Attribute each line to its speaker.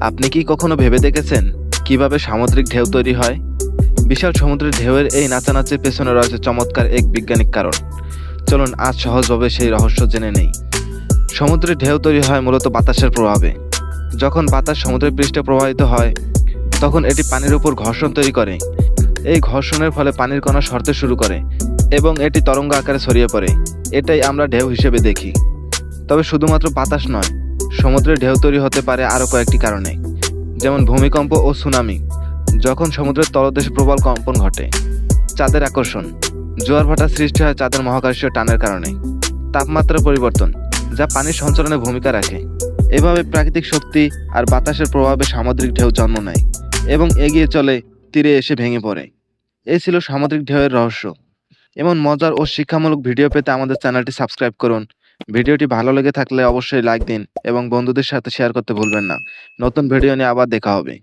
Speaker 1: আপনি কি কখনো ভেবে দেখেছেন কীভাবে সামুদ্রিক ঢেউ তৈরি হয়? বিশাল সমুদ্রের ঢেউয়ের এই নাচানাচির পেছনে রয়েছে চমৎকার এক বৈজ্ঞানিক কারণ। চলুন, আজ সহজভাবে সেই রহস্য জেনে নেই। সমুদ্রের ঢেউ তৈরি হয় মূলত বাতাসের প্রভাবে। যখন বাতাস সমুদ্রের পৃষ্ঠে প্রবাহিত হয়, তখন এটি পানির উপর ঘর্ষণ তৈরি করে। এই ঘর্ষণের ফলে পানির কণা সরতে শুরু করে এবং এটি তরঙ্গ আকারে ছড়িয়ে পড়ে। এটাই আমরা ঢেউ হিসেবে দেখি। তবে শুধুমাত্র বাতাস নয় সমুদ্রের ঢেউ তৈরি হতে পারে আরও কয়েকটি কারণে। যেমন ভূমিকম্প ও সুনামি, যখন সমুদ্রের তলদেশে প্রবল কম্পন ঘটে। চাঁদের আকর্ষণ, জোয়ার ভাটা সৃষ্টি হয় চাঁদের মহাকাশীয় টানের কারণে। তাপমাত্রা পরিবর্তন, যা পানির সঞ্চালনে ভূমিকা রাখে। এভাবে প্রাকৃতিক শক্তি আর বাতাসের প্রভাবে সামুদ্রিক ঢেউ জন্ম নেয় এবং এগিয়ে চলে, তীরে এসে ভেঙে পড়ে। এই ছিল সামুদ্রিক ঢেউয়ের রহস্য। এমন মজার ও শিক্ষামূলক ভিডিও পেতে আমাদের চ্যানেলটি সাবস্ক্রাইব করুন। ভিডিওটি ভালো লেগে থাকলে অবশ্যই লাইক দিন এবং বন্ধুদের সাথে শেয়ার করতে ভুলবেন না। নতুন ভিডিও নিয়ে আবার দেখা হবে।